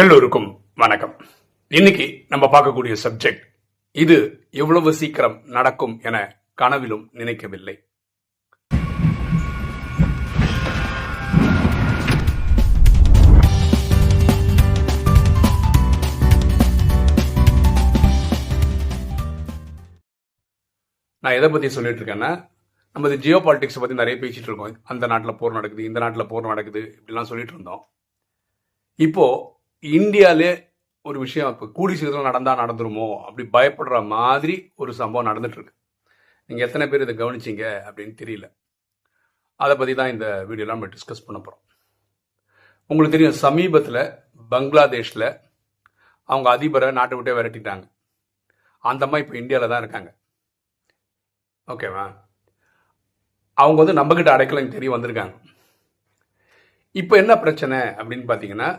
எல்லோருக்கும் வணக்கம். இன்னைக்கு நம்ம பார்க்கக்கூடிய சப்ஜெக்ட் இது எவ்வளவு சீக்கிரம் நடக்கும் என கனவிலும் நினைக்கவில்லை. நான் எதை பத்தி சொல்லிட்டு இருக்கேன்னா நம்ம இது ஜியோ பாலிடிக்ஸ் பற்றி நிறைய பேசிகிட்டு இருக்கோம். அந்த நாட்டில் போர் நடக்குது இந்த நாட்டில் போர் நடக்குது இப்படிலாம் சொல்லிட்டு இருந்தோம். இப்போ இந்தியாலே ஒரு விஷயம் இப்போ கூடி சீக்கிரத்தில் நடந்தால் நடந்துருமோ அப்படி பயப்படுற மாதிரி ஒரு சம்பவம் நடந்துட்டுருக்கு. நீங்கள் எத்தனை பேர் இதை கவனிச்சீங்க அப்படின்னு தெரியல. அதை பற்றி தான் இந்த வீடியோலாம் நம்ம டிஸ்கஸ் பண்ண போகிறோம் உங்களுக்கு தெரியும் சமீபத்தில் பங்களாதேஷில் அவங்க அதிபரை நாட்டை விட்டே விரட்டிட்டாங்க. அந்த அம்மா இப்போ இந்தியாவில் தான் இருக்காங்க. ஓகேவா அவங்க வந்து நம்மக்கிட்ட அடைக்கலம் தெரிய வந்திருக்காங்க. இப்போ என்ன பிரச்சனை அப்படின்னு பார்த்தீங்கன்னா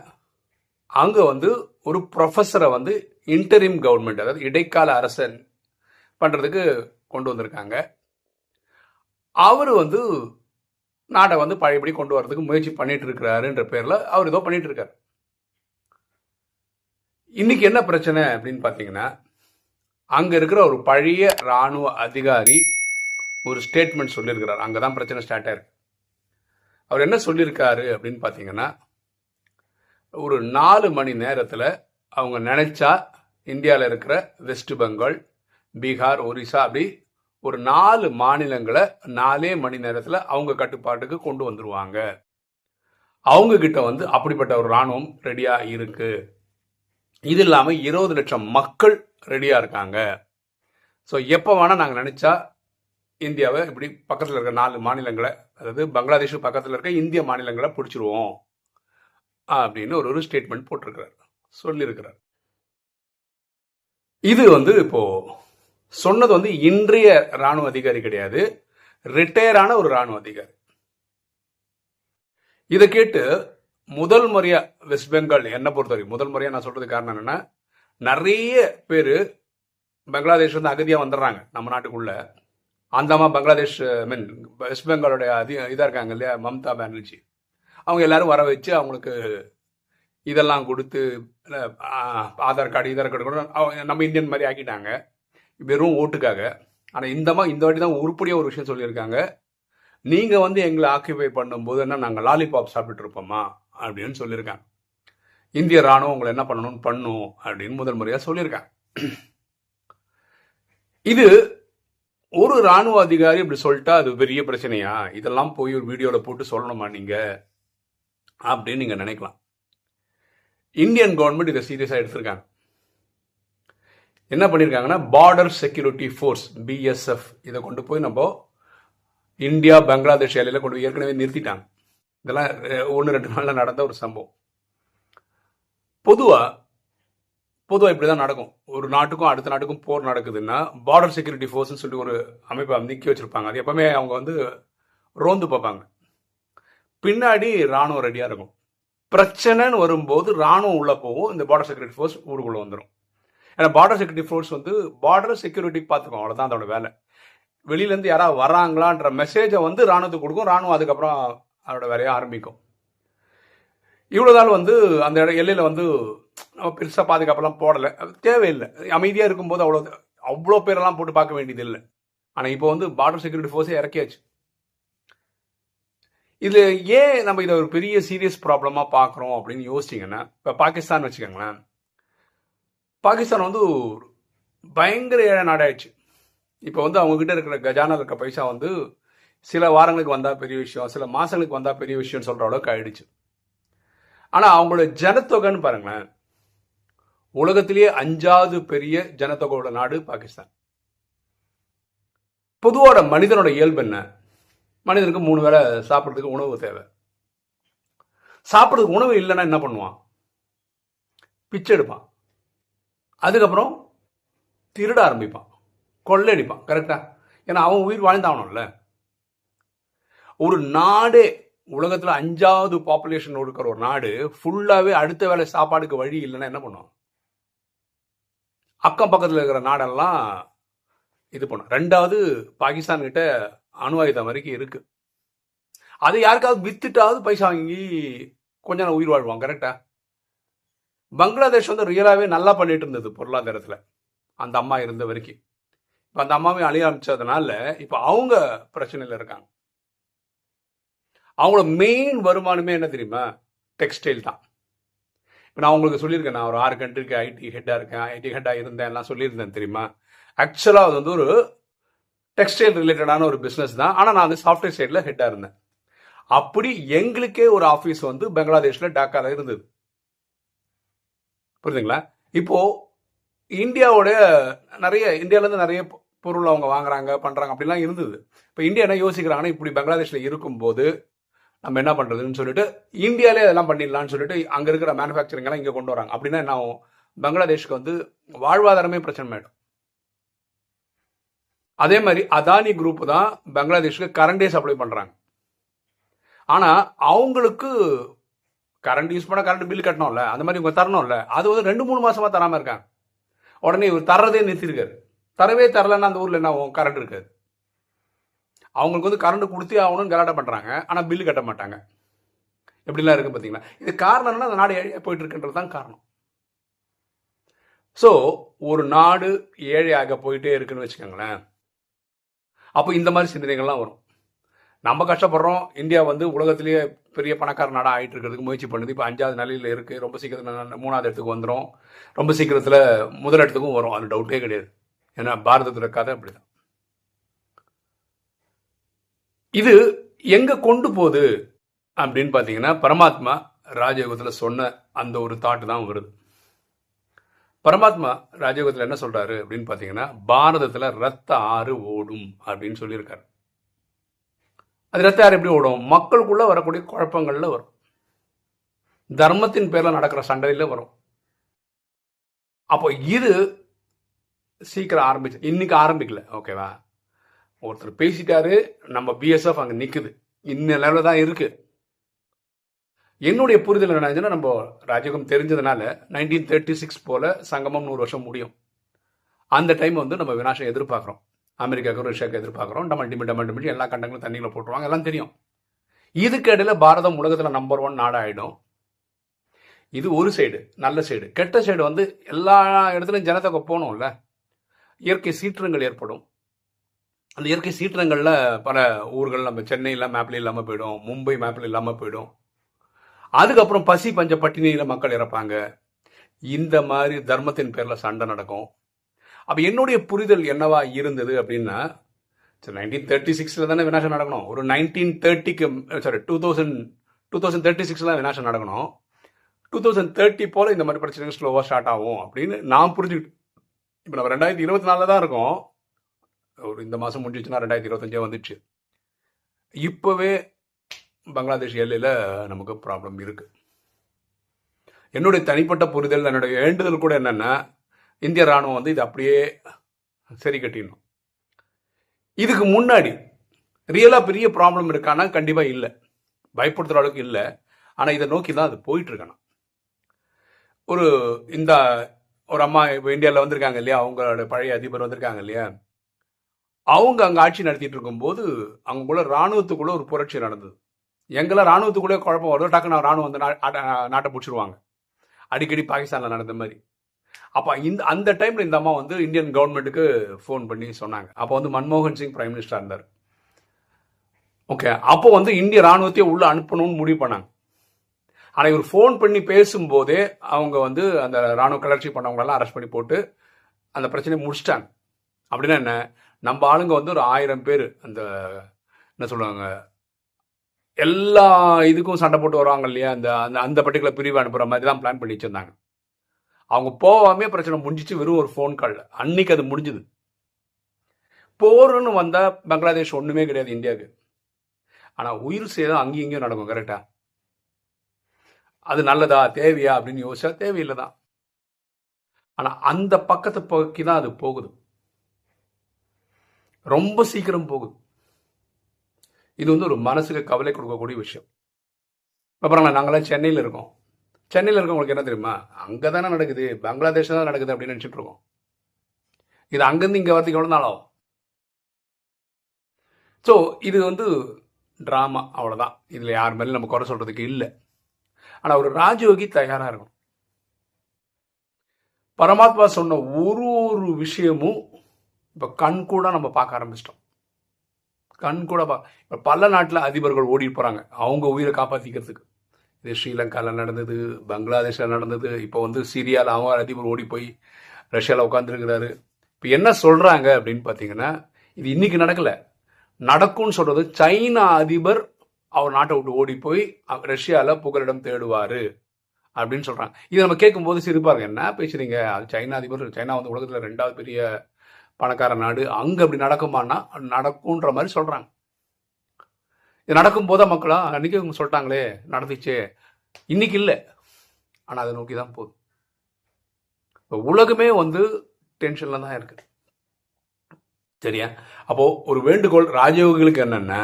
அங்கே வந்து ஒரு ப்ரொஃபஸரை வந்து இன்டரிம் கவர்மெண்ட் அதாவது இடைக்கால அரசன் பண்ணுறதுக்கு கொண்டு வந்திருக்காங்க. அவர் வந்து நாட்டை வந்து பழையபடி கொண்டு வரதுக்கு முயற்சி பண்ணிட்டு இருக்கிறாருன்ற பேரில் அவர் ஏதோ பண்ணிட்டு இருக்கார். இன்னைக்கு என்ன பிரச்சனை அப்படின்னு பார்த்தீங்கன்னா அங்கே இருக்கிற ஒரு பழைய இராணுவ அதிகாரி ஒரு ஸ்டேட்மெண்ட் சொல்லியிருக்கிறார். அங்கே தான் பிரச்சனை ஸ்டார்ட் ஆயிருக்கு. அவர் என்ன சொல்லியிருக்காரு அப்படின்னு பார்த்தீங்கன்னா ஒரு நாலு மணி நேரத்தில் அவங்க நினைச்சா இந்தியாவில் இருக்கிற வெஸ்ட் பெங்கால் பீகார் ஒரிசா அப்படி ஒரு நாலு மாநிலங்களை நாலே மணி நேரத்தில் அவங்க கட்டுப்பாட்டுக்கு கொண்டு வந்துருவாங்க. அவங்க கிட்ட வந்து அப்படிப்பட்ட ஒரு ராணுவம் ரெடியாக இருக்கு. இது இல்லாமல் இருபது லட்சம் மக்கள் ரெடியாக இருக்காங்க. ஸோ எப்போ வேணால் நாங்கள் நினச்சா இந்தியாவை இப்படி பக்கத்தில் இருக்க நாலு மாநிலங்களை அதாவது பங்களாதேஷ் பக்கத்தில் இருக்க இந்திய மாநிலங்களை பிடிச்சிருவோம். அப்படின்னு ஒரு ஒரு ஸ்டேட்மெண்ட் போட்டிருக்கிறார். சொல்லியிருக்கிறார். இது வந்து இப்போ சொன்னது வந்து இன்றைய ராணுவ அதிகாரி கிடையாது. ரிட்டையரான ஒரு ராணுவ அதிகாரி. இதை கேட்டு முதல் முறையா வெஸ்ட் பெங்கால் என்ன பொறுத்தவரைக்கும் முதல் முறையா நான் சொல்றது காரணம் என்னன்னா நிறைய பேர் பங்களாதேஷ் வந்து அகதியா வந்துடுறாங்க நம்ம நாட்டுக்குள்ள. அந்தமா பங்களாதேஷ் மீன் வெஸ்ட் பெங்காலோடைய அதி இதாக இருக்காங்க இல்லையா? மம்தா பானர்ஜி. அவங்க எல்லாரும் வர வச்சு அவங்களுக்கு இதெல்லாம் கொடுத்து ஆதார் கார்டு இதர் கார்டு கூட அவங்க நம்ம இந்தியன் மாதிரி ஆக்கிட்டாங்க. வெறும் ஓட்டுக்காக. ஆனால் இந்த மாதிரி இந்த வாட்டி தான் உருப்படியாக ஒரு விஷயம் சொல்லியிருக்காங்க. நீங்கள் வந்து எங்களை ஆக்கியபை பண்ணும்போது என்ன நாங்கள் லாலிபாப் சாப்பிட்டுட்டு இருப்போமா? அப்படின்னு சொல்லியிருக்காங்க. இந்திய ராணுவம் உங்களை என்ன பண்ணணும்னு பண்ணும் அப்படின்னு முதல் முறையாக சொல்லியிருக்காங்க. இது ஒரு ராணுவ அதிகாரி இப்படி சொல்லிட்டா அது பெரிய பிரச்சனையா? இதெல்லாம் போய் ஒரு வீடியோவில் போட்டு சொல்லணுமா நீங்கள் அப்படின்னு நீங்கள் நினைக்கலாம். இந்தியன் கவர்மெண்ட் இதை சீரியஸாக எடுத்திருக்காங்க. என்ன பண்ணியிருக்காங்கன்னா பார்டர் செக்யூரிட்டி ஃபோர்ஸ் பிஎஸ்எஃப் இதை கொண்டு போய் நம்ம இந்தியா பங்களாதேஷ் எல்லையில் கொண்டு போய் ஏற்கனவே நிறுத்திட்டாங்க. இதெல்லாம் ஒன்று ரெண்டு நாளில் நடந்த ஒரு சம்பவம். பொதுவாக பொதுவாக இப்படி தான் நடக்கும். ஒரு நாட்டுக்கும் அடுத்த நாட்டுக்கும் போர் நடக்குதுன்னா பார்டர் செக்யூரிட்டி ஃபோர்ஸ்னு சொல்லிட்டு ஒரு அமைப்பை நிற்க வச்சுருப்பாங்க. அது எப்பவுமே அவங்க வந்து ரோந்து பார்ப்பாங்க. பின்னாடி ராணுவம் ரெடியாக இருக்கும். பிரச்சனைன்னு வரும்போது ராணுவம் உள்ளே போகும். இந்த பார்டர் செக்யூரிட்டி ஃபோர்ஸ் ஊருக்குள்ள வந்துடும் ஏன்னா பார்டர் செக்யூரிட்டி ஃபோர்ஸ் வந்து பார்டர் செக்யூரிட்டி பார்த்துக்கும் அவ்வளோதான் அதோட வேலை. வெளியிலேருந்து யாராவது வராங்களான்ற மெசேஜை வந்து ராணுவத்துக்கு கொடுக்கும். ராணுவம் அதுக்கப்புறம் அதோட வேலையை ஆரம்பிக்கும். இவ்வளோ நாள் வந்து அந்த இட எல்லையில் வந்து நம்ம பெருசாக பாதுகாப்பெல்லாம் போடலை. அது தேவையில்லை. அமைதியாக இருக்கும்போது அவ்வளோ அவ்வளோ பேரெல்லாம் போட்டு பார்க்க வேண்டியது இல்லை ஆனால் இப்போ வந்து பார்டர் செக்யூரிட்டி ஃபோர்ஸே இறக்கியாச்சு. இது ஏன் நம்ம இதை ஒரு பெரிய சீரியஸ் ப்ராப்ளமாக பார்க்குறோம் அப்படின்னு யோசிச்சிங்கன்னா இப்போ பாகிஸ்தான் வச்சுக்கோங்களேன். பாகிஸ்தான் வந்து பயங்கர ஏழை நாடாயிடுச்சு. இப்போ வந்து அவங்கக்கிட்ட இருக்கிற கஜானா இருக்க பைசா வந்து சில வாரங்களுக்கு வந்தால் பெரிய விஷயம் சில மாதங்களுக்கு வந்தால் பெரிய விஷயம்னு சொல்கிற அளவுக்கு ஆயிடுச்சு. ஆனால் அவங்களோட ஜனத்தொகைன்னு பாருங்களேன். உலகத்திலேயே அஞ்சாவது பெரிய ஜனத்தொகையோட நாடு பாகிஸ்தான். பொதுவோட மனிதனோட இயல்பு என்ன? மனிதனுக்கு மூணு வேளை சாப்பிட்றதுக்கு உணவு தேவை. சாப்பிட்றதுக்கு உணவு இல்லைன்னா என்ன பண்ணுவான்? பிச்சை எடுப்பான். அதுக்கப்புறம் திருட ஆரம்பிப்பான். கொள்ளையடிப்பான். கரெக்டா ஏன்னா அவன் உயிர் வாழ்ந்தாகணும்ல. ஒரு நாடே உலகத்தில் அஞ்சாவது பாப்புலேஷன் இருக்கிற ஒரு நாடு ஃபுல்லாகவே அடுத்த வேளை சாப்பாடுக்கு வழி இல்லைன்னா என்ன பண்ணுவான் அக்கம் பக்கத்தில் இருக்கிற நாடெல்லாம் இது பண்ணும். ரெண்டாவது பாகிஸ்தான் கிட்ட அணு ஆயுதம் வரைக்கும் இருக்கு. அதை யாருக்காவது வித்துட்டாவது பைசா வாங்கி கொஞ்ச நாள் உயிர் வாழ்வாங்க கரெக்டா பங்களாதேஷ் வந்து ரியலாகவே நல்லா பண்ணிட்டு இருந்தது பொருளாதாரத்தில் அந்த அம்மா இருந்த வரைக்கும். இப்போ அந்த அம்மாவையும் அழிய ஆரம்பிச்சதுனால இப்போ அவங்க பிரச்சனையில் இருக்காங்க. அவங்களோட மெயின் வருமானமே என்ன தெரியுமா? டெக்ஸ்டைல் தான். இப்போ நான் உங்களுக்கு சொல்லியிருக்கேன் நான் ஒரு ஆறு கண்ட்ரிக்கு ஐடி ஹெட்டாக இருக்கேன் ஐடி ஹெட்டாக இருந்தேன் எல்லாம் சொல்லியிருந்தேன் தெரியுமா? ஆக்சுவலாக அது வந்து ஒரு டெக்ஸ்டைல் ரிலேட்டடான ஒரு பிஸ்னஸ் தான். ஆனால் நான் வந்து சாஃப்ட்வேர் சைடில் ஹெட்டாக இருந்தேன். அப்படி எங்களுக்கே ஒரு ஆஃபீஸ் வந்து பங்களாதேஷில் டாக்காவில் இருந்தது. புரியுதுங்களா இப்போ இந்தியாவோட நிறைய இந்தியாவிலேருந்து நிறைய பொருள் அவங்க வாங்குறாங்க பண்ணுறாங்க அப்படிலாம் இருந்தது. இப்போ இந்தியா என்ன யோசிக்கிறாங்கன்னா இப்படி பங்களாதேஷில் இருக்கும்போது நம்ம என்ன பண்ணுறதுன்னு சொல்லிட்டு இந்தியாவிலே அதெல்லாம் பண்ணிடலாம்னு சொல்லிட்டு அங்கே இருக்கிற மேனுஃபேக்சரிங்கெல்லாம் இங்கே கொண்டு வராங்க. அப்படின்னா என்ன ஆகும் பங்களாதேஷ்க்கு வந்து வாழ்வாதாரமே பிரச்சனை ஆகிடும் அதே மாதிரி அதானி குரூப் தான் பங்களாதேஷுக்கு கரண்டே சப்ளை பண்ணுறாங்க ஆனால் அவங்களுக்கு கரண்ட் யூஸ் பண்ண கரண்ட் பில் கட்டணும்ல அந்த மாதிரி இவங்க தரணும்ல அது வந்து ரெண்டு மூணு மாதமாக தராமல் இருக்காங்க. உடனே இவர் தர்றதே நிறுத்திருக்காரு. தரவே தரலன்னா அந்த ஊரில் என்ன ஆகும்? கரண்ட் இருக்காது. அவங்களுக்கு வந்து கரண்ட் கொடுத்தே ஆகணும்னு கலாட்டம் பண்ணுறாங்க ஆனால் பில்லு கட்ட மாட்டாங்க. எப்படிலாம் இருக்கு பார்த்தீங்களா இது காரணம்னா அந்த நாடு ஏழையாக போயிட்டு இருக்குன்றது தான் காரணம். ஸோ ஒரு நாடு ஏழையாக போயிட்டே இருக்குன்னு வச்சுக்கோங்களேன் அப்போ இந்த மாதிரி சிந்தனைகள்லாம் வரும். நம்ம கஷ்டப்படுறோம் இந்தியா வந்து உலகத்திலேயே பெரிய பணக்கார நாடாக ஆயிட்டு இருக்கிறதுக்கு முயற்சி பண்ணுது. இப்போ அஞ்சாவது நிலையில் இருக்குது ரொம்ப சீக்கிரத்தில் மூணாவது இடத்துக்கு வந்துடும் ரொம்ப சீக்கிரத்தில் முதல் இடத்துக்கும் வரும். அது டவுட்டே கிடையாது. ஏன்னா பாரதத்தோட கதை அப்படிதான். இது எங்கே கொண்டு போகுது அப்படின்னு பார்த்தீங்கன்னா பரமாத்மா ராஜயோகத்தில் சொன்ன அந்த ஒரு தாட்டு தான் வருது. பரமாத்மா ராஜயோகத்தில் என்ன சொல்றாரு அப்படின்னு பார்த்தீங்கன்னா பாரதத்தில் ரத்த ஆறு ஓடும் அப்படின்னு சொல்லியிருக்காரு. அது ரத்த ஆறு எப்படி ஓடும்? மக்களுக்குள்ள வரக்கூடிய குழப்பங்கள்ல வரும். தர்மத்தின் பேரில் நடக்கிற சண்டையில வரும். அப்போ இது சீக்கிரம் ஆரம்பிச்சு இன்னைக்கு ஆரம்பிக்கல. ஓகேவா? ஒருத்தர் பேசிட்டாரு நம்ம பிஎஸ்எஃப் அங்கே நிற்குது இன்ன லெவலில் தான் இருக்குது என்னுடைய புரிதல் என்ன நம்ம ராஜகம் தெரிஞ்சதுனால நைன்டீன் தேர்ட்டி சிக்ஸ் போல சங்கமம் நூறு வருஷம் முடியும். அந்த டைம் வந்து நம்ம வினாசம் எதிர்பார்க்குறோம். அமெரிக்காவுக்கு ரஷ்யாவுக்கு எதிர்பார்க்குறோம். டமல் டிமி டமல் டிமி எல்லா கண்டங்களும் தண்ணியில் போட்டுருவாங்க எல்லாம் தெரியும். இதுக்கு இடையில பாரதம் உலகத்தில் நம்பர் ஒன் நாடாயிடும். இது ஒரு சைடு நல்ல சைடு கெட்ட சைடு வந்து எல்லா இடத்துலையும் ஜனத்தொகை போகணும்ல. இயற்கை சீற்றங்கள் ஏற்படும். அந்த இயற்கை சீற்றங்களில் பல ஊர்கள் நம்ம சென்னையில் மேப்பில் இல்லாமல் போயிடும். மும்பை மேப்பில் இல்லாமல் போயிடும். அதுக்கப்புறம் பசி பஞ்ச பட்டினியில் மக்கள் இறப்பாங்க. இந்த மாதிரி தர்மத்தின் பேரில் சண்டை நடக்கும். அப்போ என்னுடைய புரிதல் என்னவா இருந்தது அப்படின்னா நைன்டீன் தேர்ட்டி சிக்ஸில் தானே வினாசம் நடக்கணும். ஒரு நைன்டீன் தேர்ட்டிக்கு sorry two thousand two thousand thirty சிக்ஸ்ல வினாசம் நடக்கணும். டூ தௌசண்ட் தேர்ட்டி போல் இந்த மாதிரி பிரச்சனைகள் ஸ்லோவாக ஸ்டார்ட் ஆகும் அப்படின்னு நான் புரிஞ்சுக்கிட்டு இப்போ நம்ம ரெண்டாயிரத்தி இருபத்தி நாலில் தான் இருக்கோம். ஒரு இந்த மாதம் முடிஞ்சிச்சுன்னா ரெண்டாயிரத்தி இருபத்தஞ்சே வந்துச்சு. இப்போவே பங்களாதேஷ் எல்லையில் நமக்கு ப்ராப்ளம் இருக்குது என்னுடைய தனிப்பட்ட புரிதல் என்னுடைய வேண்டுதல் கூட என்னன்னா இந்திய ராணுவம் வந்து இது அப்படியே சரி கட்டிடணும். இதுக்கு முன்னாடி ரியலாக பெரிய ப்ராப்ளம் இருக்கானா? கண்டிப்பாக இல்லை. பயப்படுத்துகிற அளவுக்கு இல்லை. ஆனால் இதை நோக்கி தான் அது போயிட்டுருக்கணும் ஒரு இந்த ஒரு அம்மா இப்போ இந்தியாவில் வந்திருக்காங்க இல்லையா? அவங்களோட பழைய அதிபர் வந்திருக்காங்க இல்லையா? அவங்க அங்கே ஆட்சி நடத்திட்டு இருக்கும்போது அவங்களுக்குள்ள இராணுவத்துக்குள்ளே ஒரு புரட்சி நடந்தது. எங்கெல்லாம் ராணுவத்துக்குள்ளே குழப்பம் வருதோ. டக்குன்னு ராணுவம் வந்து நாட்டை பிடிச்சிருவாங்க. அடிக்கடி பாகிஸ்தானில் நடந்த மாதிரி. அப்போ இந்த அந்த டைமில் இந்த அம்மா வந்து இந்தியன் கவர்மெண்ட்டுக்கு ஃபோன் பண்ணி சொன்னாங்க. அப்போ வந்து மன்மோகன் சிங் பிரைம் மினிஸ்டர் இருந்தார். ஓகே அப்போ வந்து இந்திய ராணுவத்தையே உள்ளே அனுப்பணும்னு முடிவு பண்ணாங்க. ஆனால் இவர் ஃபோன் பண்ணி பேசும்போதே அவங்க வந்து அந்த ராணுவ கிளர்ச்சி பண்ணவங்களெல்லாம் அரெஸ்ட் பண்ணி போட்டு அந்த பிரச்சனையை முடிச்சிட்டாங்க. அப்படின்னா என்ன? நம்ம ஆளுங்க வந்து ஒரு ஆயிரம் பேர் அந்த என்ன சொல்லுவாங்க எல்லா இதுக்கும் சண்டை போட்டு வருவாங்க இல்லையா? அந்த அந்த அந்த பர்டிகுலர் பிரிவு அனுப்புகிற மாதிரி தான் பிளான் பண்ணி வச்சுருந்தாங்க. அவங்க போகாமே பிரச்சனை முடிஞ்சிச்சு வெறும் ஒரு ஃபோன் கால் அன்னைக்கு அது முடிஞ்சுது. போர்னு வந்தால் பங்களாதேஷ் ஒன்றுமே கிடையாது இந்தியாவுக்கு. ஆனால் உயிர் சேதம் அங்கேயும் இங்கேயும் நடக்கும் கரெக்டா அது நல்லதா தேவையா அப்படின்னு யோசிச்சா தேவையில்லை தான். ஆனால் அந்த பக்கத்தை பக்கி தான் அது போகுது. ரொம்ப சீக்கிரம் போகுது. இது வந்து ஒரு மனசுக்கு கவலை கொடுக்கக்கூடிய விஷயம். அப்புறம் நாங்களாம் சென்னையில் இருக்கோம். சென்னையில் இருக்கவங்களுக்கு என்ன தெரியுமா? அங்கே தானே நடக்குது. பங்களாதேஷ் தான் நடக்குது அப்படின்னு நினச்சிட்டு இருக்கோம். இது அங்கேருந்து இங்கே வரதுக்கு எவ்வளோ நாள் ஆகும்? ஸோ இது வந்து ட்ராமா அவ்வளோதான் இதில் யார் மேலே நம்ம குறை சொல்கிறதுக்கு இல்லை. ஆனால் ஒரு ராஜயோகி தயாராக இருக்கணும். பரமாத்மா சொன்ன ஒரு ஒரு விஷயமும் இப்போ கண் கூட நம்ம பார்க்க ஆரம்பிச்சிட்டோம். கண் கூட பா இப்போ பல நாட்டில் அதிபர்கள் ஓடி போகிறாங்க அவங்க உயிரை காப்பாற்றிக்கிறதுக்கு இது ஸ்ரீலங்காவில் நடந்தது பங்களாதேஷில் நடந்தது இப்போ வந்து சிரியாவில் அவங்க அதிபர் ஓடி போய் ரஷ்யாவில் உட்காந்துருக்கிறாரு இப்போ என்ன சொல்கிறாங்க அப்படின்னு பார்த்தீங்கன்னா இது இன்றைக்கி நடக்கலை. நடக்கும்னு சொல்கிறது சைனா அதிபர் அவர் நாட்டை விட்டு ஓடி போய் ரஷ்யாவில் புகலிடம் தேடுவார் அப்படின்னு சொல்கிறாங்க இது நம்ம கேட்கும்போது சிரிப்பாங்க என்ன பேசுறீங்க? அது சைனா அதிபர் சைனா வந்து உலகத்தில் ரெண்டாவது பெரிய பணக்கார நாடு அங்கே அப்படி நடக்குமான்னா நடக்கும்ன்ற மாதிரி சொல்கிறாங்க இது நடக்கும்போது மக்களா அன்றைக்கி அவங்க சொல்லிட்டாங்களே நடந்துச்சு. இன்னைக்கு இல்லை. ஆனால் அதை நோக்கி தான் போதும் இப்போ உலகமே வந்து டென்ஷனில் தான் இருக்கு. சரியா? அப்போது ஒரு வேண்டுகோள் ராஜயோகிகளுக்கு என்னென்ன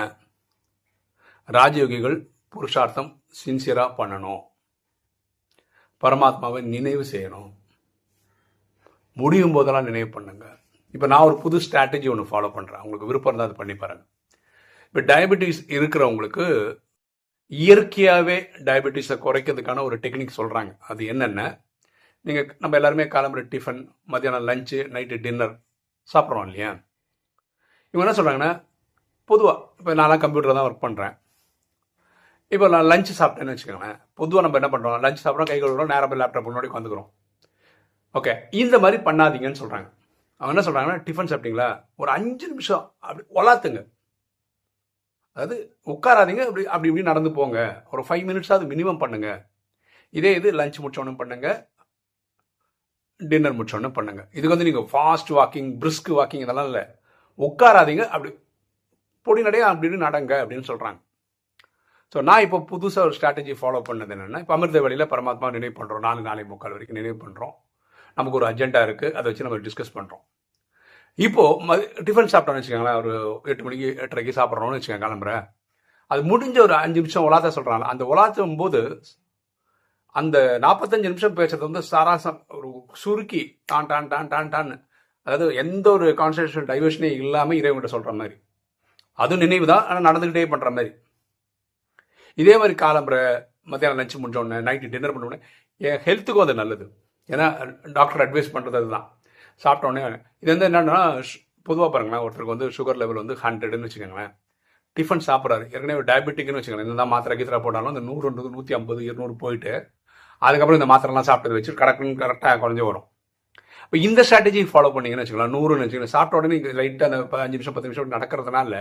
ராஜயோகிகள் புருஷார்த்தம் சின்சியராக பண்ணணும். பரமாத்மாவை நினைவு செய்யணும். முடியும் போதெல்லாம் நினைவு பண்ணுங்க. இப்போ நான் ஒரு புது ஸ்ட்ராட்டஜி ஒன்று ஃபாலோ பண்ணுறேன் உங்களுக்கு விருப்பம் இருந்தால் அது பண்ணி பாருங்க. இப்போ டயபெட்டிஸ் இருக்கிறவங்களுக்கு இயற்கையாகவே டயபெட்டிஸை குறைக்கிறதுக்கான ஒரு டெக்னிக் சொல்கிறாங்க அது என்னென்ன நீங்கள் நம்ம எல்லாருமே காலம்புற டிஃபன் மத்தியானம் லஞ்சு நைட்டு டின்னர் சாப்பிட்றோம் இல்லையா? இவங்க என்ன சொல்கிறாங்கன்னா பொதுவாக இப்போ நான்லாம் கம்ப்யூட்டர் தான் ஒர்க் பண்ணுறேன் இப்போ நான் லஞ்ச் சாப்பிட்டேன்னு வச்சுக்கோங்களேன். பொதுவாக நம்ம என்ன பண்ணுறோம் லஞ்ச் சாப்பிட்றோம் கை கழுவுறோம் நேரம் லேப்டாப் முன்னாடி உட்காந்துக்கிறோம் ஓகே இந்த மாதிரி பண்ணாதீங்கன்னு சொல்கிறாங்க அவங்க என்ன சொல்கிறாங்கன்னா டிஃபன் சாப்பிட்டீங்களா? ஒரு அஞ்சு நிமிஷம் அப்படி ஒலாத்துங்க. அதாவது உட்காராதீங்க அப்படி அப்படி இப்படி நடந்து போங்க. ஒரு ஃபைவ் மினிட்ஸ் அது மினிமம் பண்ணுங்க. இதே இது லஞ்ச் முடிச்சோன்னு பண்ணுங்க. டின்னர் முடிச்சோன்னு பண்ணுங்க. இதுக்கு வந்து நீங்கள் ஃபாஸ்ட் வாக்கிங் பிரிஸ்க் வாக்கிங் இதெல்லாம் இல்லை. உட்காராதீங்க அப்படி பொடி நடையா அப்படி இப்படி நடங்க அப்படின்னு சொல்கிறாங்க ஸோ நான் இப்போ புதுசாக ஒரு ஸ்ட்ராட்டஜி ஃபாலோ பண்ணது என்னென்னா இப்போ அமிர்த வழியில் பரமாத்மா நினைவு பண்ணுறோம் நாலு நாளை முக்கால் வரைக்கும் நினைவு பண்ணுறோம் நமக்கு ஒரு அஜெண்டா இருக்குது அதை வச்சு நம்ம டிஸ்கஸ் பண்ணுறோம் இப்போது ம டிஃபன் சாப்பிட்டோம்னு வச்சுக்கோங்களேன். ஒரு எட்டு மணிக்கு எட்டரைக்கு சாப்பிட்றோம்னு வச்சுக்கோங்க கிளம்புற. அது முடிஞ்ச ஒரு அஞ்சு நிமிஷம் உலாத்த சொல்கிறாங்க அந்த உலாத்தும் போது அந்த நாற்பத்தஞ்சு நிமிஷம் பேசுறது வந்து சாராசம் ஒரு சுருக்கி டான் டான் டான் டான் டான் அதாவது எந்த ஒரு கான்சன்ட்ரேஷன் டைவர்ஷனே இல்லாமல் இறைவன்கிட்ட சொல்கிற மாதிரி. அதுவும் நினைவு தான் ஆனால் நடந்துக்கிட்டே பண்ணுற மாதிரி. இதே மாதிரி காலம்புற மத்தியானம் லஞ்ச் முடிஞ்சோடனே நைட்டு டின்னர் பண்ணோடனே என் ஹெல்த்துக்கும் அது நல்லது. ஏன்னா டாக்டர் அட்வைஸ் பண்ணுறது அதுதான். சாப்பிட்டோன்னே இது வந்து என்னென்னா பொதுவாக பாருங்களேன் ஒருத்தருக்கு வந்து சுகர் லெவல் வந்து ஹண்ட்ரட்னு வச்சுக்கோங்களேன். டிஃபன் சாப்பிட்றாரு. ஏற்கனவே டயபெட்டிக்னு வச்சுக்கோங்களேன். இந்த மாத்திரை கீத்திரை போட்டாலும் இந்த நூறுன்றது நூற்றி ஐம்பது இருநூறு போயிட்டு அதுக்கப்புறம் இந்த மாத்திரைலாம் சாப்பிட்டது வச்சு கரெக்டுன்னு கரெக்டாக குறைஞ்சி வரும். இப்போ இந்த ஸ்ட்ராட்டஜி ஃபாலோ பண்ணிங்கன்னு வச்சுக்கலாம் நூறுன்னு வச்சுக்கோங்க சாப்பிட்ட உடனே லைட்டாக அந்த அஞ்சு நிமிஷம் பத்து நிமிஷம் நடக்கிறதுனால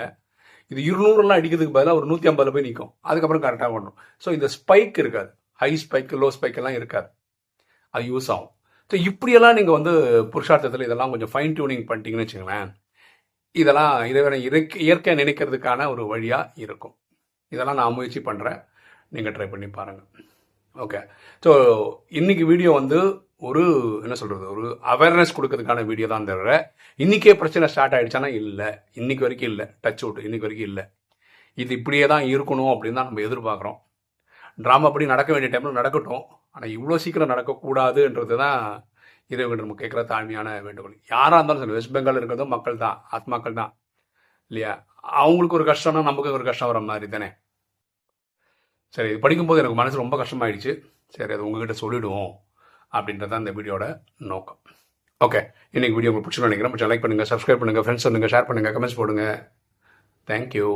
இது இருநூறுலாம் அடிக்கிறதுக்கு பதிலாக ஒரு நூற்றி ஐம்பதுல போய் நிற்கும் அதுக்கப்புறம் கரெக்டாக வரணும் ஸோ இந்த ஸ்பைக் இருக்காது. ஹை ஸ்பைக் லோ ஸ்பைக் எல்லாம் இருக்காது. அது யூஸ் ஆகும். ஸோ இப்படியெல்லாம் நீங்கள் வந்து புருஷார்த்தத்தில் இதெல்லாம் கொஞ்சம் ஃபைன் டியூனிங் பண்ணிட்டீங்கன்னு வச்சுங்களேன் இதெல்லாம் இதை வேணும் இயற்கை இயற்கை நினைக்கிறதுக்கான ஒரு வழியாக இருக்கும். இதெல்லாம் நான் முயற்சி பண்ணுறேன் நீங்கள் ட்ரை பண்ணி பாருங்கள் ஓகே ஸோ இன்றைக்கி வீடியோ வந்து ஒரு என்ன சொல்கிறது ஒரு அவேர்னஸ் கொடுக்கறதுக்கான வீடியோ தான் தவிர இன்றைக்கே பிரச்சனை ஸ்டார்ட் ஆகிடுச்சானா இல்லை. இன்றைக்கு வரைக்கும் இல்லை. டச் அவுட் இன்றைக்கு வரைக்கும் இல்லை. இது இப்படியே தான் இருக்கணும் அப்படின்னு தான் நம்ம எதிர்பார்க்குறோம். ட்ராமா அப்படி நடக்க வேண்டிய டைமில் நடக்கட்டும். ஆனால் இவ்வளோ சீக்கிரம் நடக்கக்கூடாதுன்றது தான் இறைவன் நம்ம கேட்குற தாழ்மையான வேண்டுகோள். யாராக இருந்தாலும் சரி வெஸ்ட் பெங்கால் இருக்கிறதும் மக்கள் தான் ஆத்மாக்கள் தான் இல்லையா? அவங்களுக்கு ஒரு கஷ்டம்னா நமக்கு ஒரு கஷ்டம் வர மாதிரி தானே. சரி இது படிக்கும்போது எனக்கு மனசு ரொம்ப கஷ்டமாயிடுச்சு. சரி அது உங்ககிட்ட சொல்லிவிடுவோம் அப்படின்றது தான் இந்த வீடியோட நோக்கம். ஓகே இன்னைக்கு வீடியோ உங்களுக்கு பிடிச்சிருந்து நினைக்கிறேன். லைக் பண்ணுங்கள் சப்ஸ்கிரைப் பண்ணுங்கள் ஃப்ரெண்ட்ஸ் பண்ணுங்கள் ஷேர் பண்ணுங்கள் கமெண்ட்ஸ் போடுங்க. தேங்க்யூ